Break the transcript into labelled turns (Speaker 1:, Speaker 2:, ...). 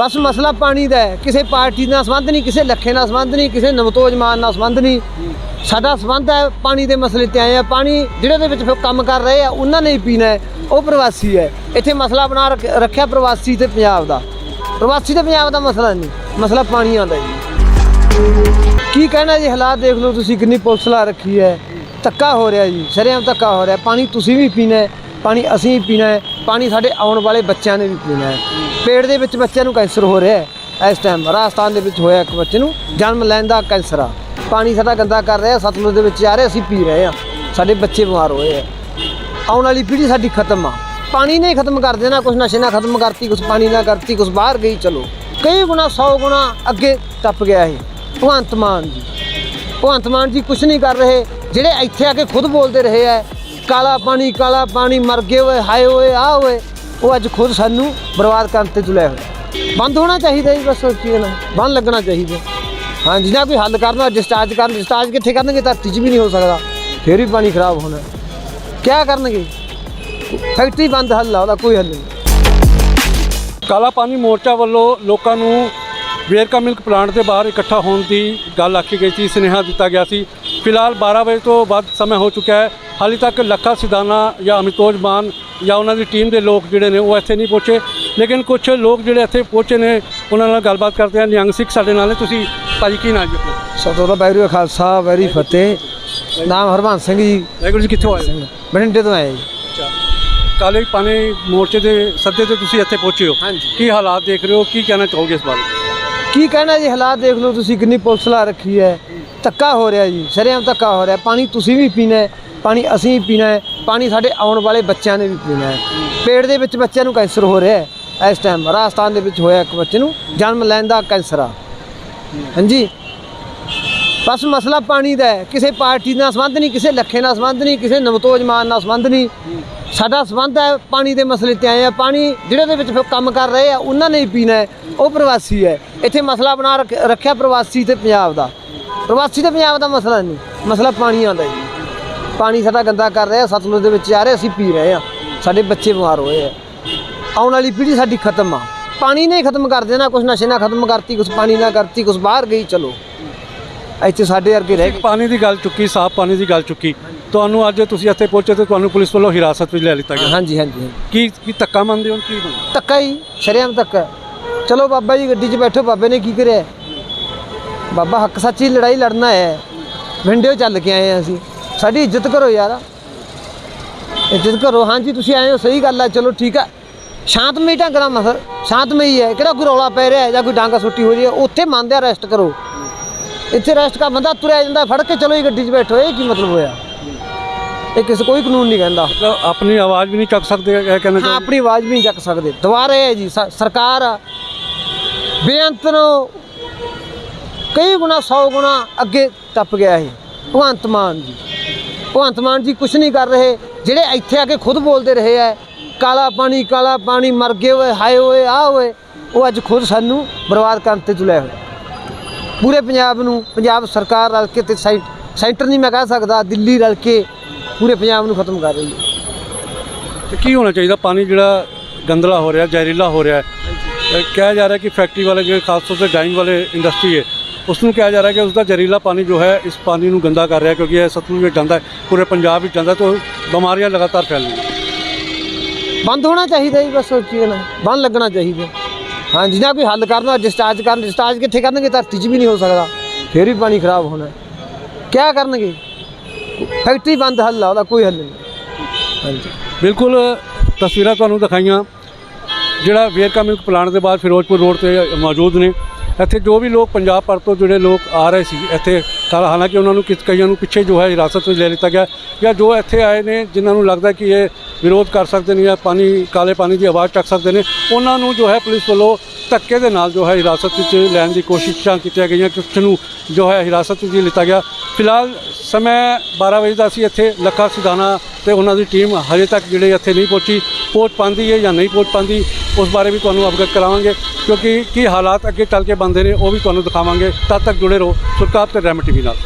Speaker 1: ਬਸ ਮਸਲਾ ਪਾਣੀ ਦਾ ਹੈ। ਕਿਸੇ ਪਾਰਟੀ ਨਾਲ ਸੰਬੰਧ ਨਹੀਂ, ਕਿਸੇ ਲੱਖੇ ਨਾਲ ਸੰਬੰਧ ਨਹੀਂ, ਕਿਸੇ ਨਵਤੋਜਮਾਨ ਨਾਲ ਸੰਬੰਧ ਨਹੀਂ। ਸਾਡਾ ਸੰਬੰਧ ਹੈ ਪਾਣੀ ਦੇ ਮਸਲੇ ਤੇ ਆਏ ਆ। ਪਾਣੀ ਜਿਹੜੇ ਦੇ ਵਿੱਚ ਕੰਮ ਕਰ ਰਹੇ ਆ, ਉਹਨਾਂ ਨੇ ਹੀ ਪੀਣਾ ਹੈ। ਉਹ ਪ੍ਰਵਾਸੀ ਹੈ। ਇੱਥੇ ਮਸਲਾ ਬਣਾ ਰੱਖ- ਰੱਖਿਆ ਪ੍ਰਵਾਸੀ ਤੇ ਪੰਜਾਬ ਦਾ। ਪ੍ਰਵਾਸੀ ਤੇ ਪੰਜਾਬ ਦਾ ਮਸਲਾ ਨਹੀਂ, ਮਸਲਾ ਪਾਣੀ ਦਾ ਜੀ ਕੀ ਕਹਿਣਾ ਜੀ ਹਾਲਾਤ ਦੇਖ ਲਓ ਤੁਸੀਂ, ਕਿੰਨੀ ਪੁਲਿਸ ਲਾ ਰੱਖੀ ਹੈ। ਧੱਕਾ ਹੋ ਰਿਹਾ ਜੀ, ਸ਼ਰੇਆਮ ਧੱਕਾ ਹੋ ਰਿਹਾ। ਪਾਣੀ ਤੁਸੀਂ ਵੀ ਪੀਣਾ ਹੈ। ਪਾਣੀ ਅਸੀਂ ਵੀ ਪੀਣਾ ਹੈ, ਪਾਣੀ ਸਾਡੇ ਆਉਣ ਵਾਲੇ ਬੱਚਿਆਂ ਨੇ ਵੀ ਪੀਣਾ ਹੈ। ਪੇਟ ਦੇ ਵਿੱਚ ਬੱਚਿਆਂ ਨੂੰ ਕੈਂਸਰ ਹੋ ਰਿਹਾ ਹੈ ਇਸ ਟਾਈਮ ਰਾਜਸਥਾਨ ਦੇ ਵਿੱਚ ਹੋਇਆ ਇੱਕ ਬੱਚੇ ਨੂੰ, ਜਨਮ ਲੈਣ ਦਾ ਕੈਂਸਰ ਆ। ਪਾਣੀ ਸਾਡਾ ਗੰਦਾ ਕਰ ਰਿਹਾ, ਸਤਲੁਜ ਦੇ ਵਿੱਚ ਜਾ ਰਿਹਾ, ਅਸੀਂ ਪੀ ਰਹੇ ਆ ਸਾਡੇ ਬੱਚੇ ਬਿਮਾਰ ਹੋਏ ਆ। ਆਉਣ ਵਾਲੀ ਪੀੜ੍ਹੀ ਸਾਡੀ ਖਤਮ ਆ। ਪਾਣੀ ਨੇ ਖਤਮ ਕਰ ਦੇਣਾ ਕੁਛ ਨਸ਼ੇ ਨਾਲ ਖਤਮ ਕਰਤੀ, ਕੁਛ ਪਾਣੀ ਨਾਲ ਕਰਤੀ, ਕੁਛ ਬਾਹਰ ਗਈ, ਚਲੋ। ਕਈ ਗੁਣਾ 100 ਗੁਣਾ ਅੱਗੇ ਟੱਪ ਗਿਆ ਇਹ। ਭਗਵੰਤ ਮਾਨ ਜੀ। ਭਗਵੰਤ ਮਾਨ ਜੀ ਕੁਛ ਨਹੀਂ ਕਰ ਰਹੇ, ਜਿਹੜੇ ਇੱਥੇ ਆ ਕੇ ਖੁਦ ਬੋਲਦੇ ਰਹੇ ਆ ਕਾਲਾ ਪਾਣੀ ਕਾਲਾ ਪਾਣੀ ਮਰ ਗਏ ਹੋਏ ਹਾਏ ਹੋਏ ਆ ਹੋਏ ਉਹ ਅੱਜ ਖੁਦ ਸਾਨੂੰ ਬਰਬਾਦ ਕਰਨ ਤੇ ਤੁਲੇ ਹੋਇਆ। ਬੰਦ ਹੋਣਾ ਚਾਹੀਦਾ ਜੀ, ਬਸ ਹੋਰ ਕੀ ਬੰਦ ਲੱਗਣਾ ਚਾਹੀਦਾ। ਹਾਂ ਜਿਹਨਾਂ ਕੋਈ ਹੱਲ ਕਰਨਾ ਡਿਸਚਾਰਜ ਕਰਨ ਡਿਸਚਾਰਜ ਕਿੱਥੇ ਕਰਨਗੇ? ਧਰਤੀ 'ਚ ਵੀ ਨਹੀਂ ਹੋ ਸਕਦਾ। ਫੇਰ ਵੀ ਪਾਣੀ ਖਰਾਬ ਹੋਣਾ। ਕਿਆ ਕਰਨਗੇ? ਫੈਕਟਰੀ ਬੰਦ ਹੱਲ ਆ, ਉਹਦਾ ਕੋਈ ਹੱਲ ਨਹੀਂ।
Speaker 2: ਕਾਲਾ ਪਾਣੀ ਮੋਰਚਾ ਵੱਲੋਂ ਲੋਕਾਂ ਨੂੰ ਵੇਰਕਾ ਮਿਲਕ ਪਲਾਂਟ ਦੇ ਬਾਹਰ ਇਕੱਠਾ ਹੋਣ ਦੀ ਗੱਲ ਆਖੀ ਗਈ ਸੀ, ਸੁਨੇਹਾ ਦਿੱਤਾ ਗਿਆ ਸੀ। ਫਿਲਹਾਲ 12 ਵਜੇ ਤੋਂ ਵੱਧ ਸਮਾਂ ਹੋ ਚੁੱਕਾ ਹੈ। ਹਾਲੇ ਤੱਕ ਲੱਖਾ ਸਿਧਾਨਾ ਜਾਂ ਅਮਿਤੋਜ ਮਾਨ ਜਾਂ ਉਹਨਾਂ ਦੀ ਟੀਮ ਦੇ ਲੋਕ ਜਿਹੜੇ ਨੇ ਉਹ ਇੱਥੇ ਨਹੀਂ ਪਹੁੰਚੇ। ਲੇਕਿਨ ਕੁਝ ਲੋਕ ਜਿਹੜੇ ਇੱਥੇ ਪਹੁੰਚੇ ਨੇ ਉਹਨਾਂ ਨਾਲ ਗੱਲਬਾਤ ਕਰਦੇ ਹਾਂ। ਨਿਹੰਗ ਸਿੱਖ ਸਾਡੇ ਨਾਲ ਨੇ। ਤੁਸੀਂ ਭਾਜੀ ਕੀ ਨਾਮ ਜੀ
Speaker 1: ਦਾ ਬੈਰੂ ਖਾਲਸਾ ਵੈਰੀ ਫਤਿਹ। ਨਾਮ ਹਰਵੰਸ ਸਿੰਘ ਜੀ।
Speaker 2: ਵਾਹਿਗੁਰੂ ਜੀ ਕਿੱਥੋਂ ਆਏ
Speaker 1: ਬਠਿੰਡੇ ਤੋਂ ਆਏ ਜੀ।
Speaker 2: ਕਾਲੇ ਪਾਣੀ ਮੋਰਚੇ ਦੇ ਸੱਦੇ ਤੇ ਤੁਸੀਂ ਇੱਥੇ ਪਹੁੰਚੇ ਹੋ। ਕੀ ਹਾਲਾਤ ਦੇਖ ਰਹੇ ਹੋ? ਕੀ ਕਹਿਣਾ ਚਾਹੋਗੇ ਇਸ ਬਾਰੇ?
Speaker 1: ਕੀ ਕਹਿਣਾ ਜੀ ਹਾਲਾਤ ਦੇਖ ਲਓ ਤੁਸੀਂ ਕਿੰਨੀ ਪੁਲਿਸ ਲਾ ਰੱਖੀ ਹੈ। ਧੱਕਾ ਹੋ ਰਿਹਾ ਜੀ, ਸ਼ਰੇਆਮ ਧੱਕਾ ਹੋ ਰਿਹਾ। ਪਾਣੀ ਤੁਸੀਂ ਵੀ ਪੀਣਾ ਹੈ, ਪਾਣੀ ਅਸੀਂ ਵੀ ਪੀਣਾ ਹੈ, ਪਾਣੀ ਸਾਡੇ ਆਉਣ ਵਾਲੇ ਬੱਚਿਆਂ ਨੇ ਵੀ ਪੀਣਾ ਹੈ। ਪੇਟ ਦੇ ਵਿੱਚ ਬੱਚਿਆਂ ਨੂੰ ਕੈਂਸਰ ਹੋ ਰਿਹਾ ਹੈ ਇਸ ਟਾਈਮ ਰਾਜਸਥਾਨ ਦੇ ਵਿੱਚ ਹੋਇਆ ਇੱਕ ਬੱਚੇ ਨੂੰ, ਜਨਮ ਲੈਣ ਦਾ ਕੈਂਸਰ ਆ। ਹਾਂਜੀ। ਬਸ ਮਸਲਾ ਪਾਣੀ ਦਾ ਹੈ, ਕਿਸੇ ਪਾਰਟੀ ਨਾਲ ਸੰਬੰਧ ਨਹੀਂ, ਕਿਸੇ ਲੱਖੇ ਨਾਲ ਸੰਬੰਧ ਨਹੀਂ, ਕਿਸੇ ਨਵਤੋਜਮਾਨ ਨਾਲ ਸੰਬੰਧ ਨਹੀਂ। ਸਾਡਾ ਸੰਬੰਧ ਹੈ ਪਾਣੀ ਦੇ ਮਸਲੇ ਤੇ ਆਏ ਆ। ਪਾਣੀ ਜਿਹੜੇ ਦੇ ਵਿੱਚ ਕੰਮ ਕਰ ਰਹੇ ਆ, ਉਹਨਾਂ ਨੇ ਹੀ ਪੀਣਾ ਉਹ ਪ੍ਰਵਾਸੀ ਹੈ। ਇੱਥੇ ਮਸਲਾ ਬਣਾ ਰੱਖ- ਰੱਖਿਆ ਪ੍ਰਵਾਸੀ ਤੇ ਪੰਜਾਬ ਦਾ। ਪ੍ਰਵਾਸੀ ਤੇ ਪੰਜਾਬ ਦਾ ਮਸਲਾ ਨਹੀਂ। ਮਸਲਾ ਪਾਣੀਆਂ ਦਾ ਜੀ ਪਾਣੀ ਸਾਡਾ ਗੰਦਾ ਕਰ ਰਿਹਾ ਸਤਲੁਜ ਦੇ ਵਿੱਚ ਜਾ ਰਿਹਾ ਅਸੀਂ ਪੀ ਰਹੇ ਆ ਸਾਡੇ ਬੱਚੇ ਬਿਮਾਰ ਹੋਏ ਆ। ਆਉਣ ਵਾਲੀ ਪੀੜ੍ਹੀ ਸਾਡੀ ਖਤਮ ਆ। ਪਾਣੀ ਨੇ ਹੀ ਖਤਮ ਕਰ ਦੇਣਾ ਕੁਛ ਨਸ਼ੇ ਨਾਲ ਖਤਮ ਕਰਤੀ ਕੁਛ ਪਾਣੀ ਨਾਲ ਕਰਤੀ ਕੁਛ ਬਾਹਰ ਗਈ ਚਲੋ। ਇੱਥੇ ਸਾਡੇ ਵਰਗੇ ਰਹਿ ਗਏ।
Speaker 2: ਪਾਣੀ ਦੀ ਗੱਲ ਚੁੱਕੀ ਸਾਫ਼ ਪਾਣੀ ਦੀ ਗੱਲ ਚੁੱਕੀ। ਤੁਹਾਨੂੰ ਅੱਜ ਤੁਸੀਂ ਇੱਥੇ ਪਹੁੰਚੇ ਤੇ ਤੁਹਾਨੂੰ ਪੁਲਿਸ ਵੱਲੋਂ ਹਿਰਾਸਤ ਵਿੱਚ ਲੈ ਲਿੱਤਾ ਗਿਆ।
Speaker 1: ਹਾਂਜੀ ਹਾਂਜੀ।
Speaker 2: ਕੀ ਕੀ ਧੱਕਾ ਮੰਨਦੇ ਹੋ ਕੀ
Speaker 1: ਧੱਕਾ ਹੀ ਸ਼ਰੇਆਮ ਧੱਕਾ। ਚਲੋ ਬਾਬਾ ਜੀ ਗੱਡੀ 'ਚ ਬੈਠੋ ਬਾਬੇ ਨੇ ਕੀ ਕਰਿਆ? ਬਾਬਾ ਹੱਕ ਸੱਚੀ ਲੜਾਈ ਲੜਨਾ ਹੈ। ਵਿੰਡਿਓ ਚੱਲ ਕੇ ਆਏ ਹਾਂ ਅਸੀਂ। ਸਾਡੀ ਇੱਜ਼ਤ ਕਰੋ ਯਾਰ। ਇੱਜ਼ਤ ਕਰੋ। ਹਾਂਜੀ ਤੁਸੀਂ ਆਏ ਹੋ ਸਹੀ ਗੱਲ ਹੈ ਚਲੋ ਠੀਕ ਹੈ ਸ਼ਾਂਤਮਈ ਢੰਗ ਨਾਲ ਮਸਰ ਸ਼ਾਂਤਮਈ ਹੈ। ਕਿਹੜਾ ਕੋਈ ਰੌਲਾ ਪੈ ਰਿਹਾ ਹੈ ਜਾਂ ਕੋਈ ਡਾਂਗਾ ਸੁੱਟੀ ਹੋ ਰਹੀ ਹੈ ਉੱਥੇ ਮੰਨਦੇ ਆ ਰੈਸਟ ਕਰੋ। ਇੱਥੇ ਰੈਸਟ ਕਰ ਬੰਦਾ ਤੁਰਿਆ ਜਾਂਦਾ ਫੜ ਕੇ ਚਲੋ ਇਹ ਗੱਡੀ 'ਚ ਬੈਠੋ। ਇਹ ਕੀ ਮਤਲਬ ਹੋਇਆ? ਇਹ ਕਿਸੇ ਕੋਈ ਕਾਨੂੰਨ ਨਹੀਂ ਕਹਿੰਦਾ।
Speaker 2: ਮਤਲਬ ਆਪਣੀ ਆਵਾਜ਼ ਵੀ ਨਹੀਂ ਚੱਕ ਸਕਦੇ ਇਹ ਕਹਿਣਾ
Speaker 1: ਹਾਂ ਆਪਣੀ ਆਵਾਜ਼ ਵੀ ਨਹੀਂ ਚੱਕ ਸਕਦੇ। ਦੁਬਾਰਾ ਇਹ ਹੈ ਜੀ ਸਰਕਾਰ ਬੇਅੰਤ ਨੂੰ ਕਈ ਗੁਣਾ 100 ਗੁਣਾ ਅੱਗੇ ਟੱਪ ਗਿਆ ਇਹ। ਭਗਵੰਤ ਮਾਨ ਜੀ। ਭਗਵੰਤ ਮਾਨ ਜੀ ਕੁਛ ਨਹੀਂ ਕਰ ਰਹੇ। ਜਿਹੜੇ ਇੱਥੇ ਆ ਕੇ ਖੁਦ ਬੋਲਦੇ ਰਹੇ ਆ ਕਾਲਾ ਪਾਣੀ ਕਾਲਾ ਪਾਣੀ ਮਰ ਗਏ ਹੋਏ ਹਾਏ ਹੋਏ ਆ ਹੋਏ ਉਹ ਅੱਜ ਖੁਦ ਸਾਨੂੰ ਬਰਬਾਦ ਕਰਨ ਤੇ ਤੁਲੇ ਹੋਏ। ਪੂਰੇ ਪੰਜਾਬ ਨੂੰ ਪੰਜਾਬ ਸਰਕਾਰ ਰਲ ਕੇ ਤੇ ਸੈਂਟਰ ਨਹੀਂ ਮੈਂ ਕਹਿ ਸਕਦਾ ਦਿੱਲੀ ਰਲ ਕੇ ਪੂਰੇ ਪੰਜਾਬ ਨੂੰ ਖਤਮ ਕਰ ਰਹੀ ਹੈ।
Speaker 2: ਤੇ ਕੀ ਹੋਣਾ ਚਾਹੀਦਾ? ਪਾਣੀ ਜਿਹੜਾ ਗੰਦਲਾ ਹੋ ਰਿਹਾ ਜ਼ਹਿਰੀਲਾ ਹੋ ਰਿਹਾ ਕਿਹਾ ਜਾ ਰਿਹਾ ਕਿ ਫੈਕਟਰੀ ਵਾਲੇ ਜਿਹੜੇ ਖਾਸ ਤੌਰ ਤੇ ਡਾਈਂਗ ਵਾਲੇ ਇੰਡਸਟਰੀ ਹੈ ਉਸ ਨੂੰ ਕਿਹਾ ਜਾ ਰਿਹਾ ਕਿ ਉਸ ਦਾ ਜ਼ਹਿਰੀਲਾ ਪਾਣੀ ਜੋ ਹੈ ਇਸ ਪਾਣੀ ਨੂੰ ਗੰਦਾ ਕਰ ਰਿਹਾ ਕਿਉਂਕਿ ਇਹ ਸਤਲੁਜ ਵਿੱਚ ਜਾਂਦਾ ਹੈ ਪੂਰੇ ਪੰਜਾਬ ਵਿੱਚ ਜਾਂਦਾ ਤਾਂ ਬਿਮਾਰੀਆਂ ਲਗਾਤਾਰ ਫੈਲ ਰਹੀਆਂ
Speaker 1: ਬੰਦ ਹੋਣਾ ਚਾਹੀਦਾ ਜੀ ਬਸ ਹੋਰ ਕੀ ਹੋਣਾ ਬੰਦ ਲੱਗਣਾ ਚਾਹੀਦਾ। ਹਾਂ ਜਿਹਨਾਂ ਕੋਈ ਹੱਲ ਕਰਨਾ ਡਿਸਚਾਰਜ ਕਰਨ ਡਿਸਚਾਰਜ ਕਿੱਥੇ ਕਰਨਗੇ? ਧਰਤੀ 'ਚ ਵੀ ਨਹੀਂ ਹੋ ਸਕਦਾ। ਫੇਰ ਵੀ ਪਾਣੀ ਖਰਾਬ ਹੋਣਾ ਕਿਆ ਕਰਨਗੇ? ਫੈਕਟਰੀ ਬੰਦ ਹੱਲ ਆ ਉਹਦਾ ਕੋਈ ਹੱਲ ਨਹੀਂ। ਹਾਂਜੀ।
Speaker 2: ਬਿਲਕੁਲ ਤਸਵੀਰਾਂ ਤੁਹਾਨੂੰ ਦਿਖਾਈਆਂ। ਜਿਹੜਾ ਵੇਰਕਾ ਮਿਲਕ ਪਲਾਂਟ ਦੇ ਬਾਅਦ ਫਿਰੋਜ਼ਪੁਰ ਰੋਡ ਤੇ ਮੌਜੂਦ ਨੇ। ਇੱਥੇ ਜੋ ਵੀ ਲੋਕ ਪੰਜਾਬ ਭਰ ਤੋਂ ਜਿਹੜੇ ਲੋਕ ਆ ਰਹੇ ਸੀ, ਇੱਥੇ ਤਾਂ ਹਾਲਾਂਕਿ ਉਹਨਾਂ ਨੂੰ ਕਿਸ ਕਈਆਂ ਨੂੰ ਪਿੱਛੇ ਜੋ ਹੈ ਹਿਰਾਸਤ ਵਿੱਚ ਲੈ ਲਿੱਤਾ ਗਿਆ, ਜਾਂ ਜੋ ਇੱਥੇ ਆਏ ਨੇ, ਜਿਨ੍ਹਾਂ ਨੂੰ ਲੱਗਦਾ ਕਿ ਇਹ ਵਿਰੋਧ ਕਰ ਸਕਦੇ ਨੇ ਜਾਂ ਪਾਣੀ, ਕਾਲੇ ਪਾਣੀ ਦੀ ਆਵਾਜ਼ ਚੱਕ ਸਕਦੇ ਨੇ, ਉਹਨਾਂ ਨੂੰ ਜੋ ਹੈ ਪੁਲਿਸ ਵੱਲੋਂ ਧੱਕੇ ਦੇ ਨਾਲ ਜੋ ਹੈ ਹਿਰਾਸਤ ਵਿੱਚ ਲੈਣ ਦੀ ਕੋਸ਼ਿਸ਼ਾਂ ਕੀਤੀਆਂ ਗਈਆਂ ਕੁਛ ਨੂੰ ਜੋ ਹੈ ਹਿਰਾਸਤ ਵਿੱਚ ਲਿੱਤਾ ਗਿਆ। ਫਿਲਹਾਲ ਸਮੇਂ 12 ਵਜੇ ਦਾ ਅਸੀਂ ਇੱਥੇ ਲੱਖਾ ਸਿਧਾਨਾ ਤੇ ਉਹਨਾਂ ਦੀ ਟੀਮ ਹਜੇ ਤੱਕ ਜਿਹੜੇ ਇੱਥੇ ਨਹੀਂ ਪਹੁੰਚੀ। ਪਹੁੰਚ ਪਾਉਂਦੀ ਹੈ ਜਾਂ ਨਹੀਂ ਪਹੁੰਚ ਪਾਉਂਦੀ, ਉਸ ਬਾਰੇ ਵੀ ਤੁਹਾਨੂੰ ਅਵਗਤ ਕਰਾਵਾਂਗੇ, ਕਿਉਂਕਿ ਕੀ ਹਾਲਾਤ ਅੱਗੇ ਚੱਲ ਕੇ ਬੰਦੇ ਨੇ, ਉਹ ਵੀ ਤੁਹਾਨੂੰ ਦਿਖਾਵਾਂਗੇ। ਤਦ ਤੱਕ ਜੁੜੇ ਰਹੋ ਸੁਰਤਾਪ ਤੇ ਰੈਮ ਟੀਵੀ ਨਾਲ।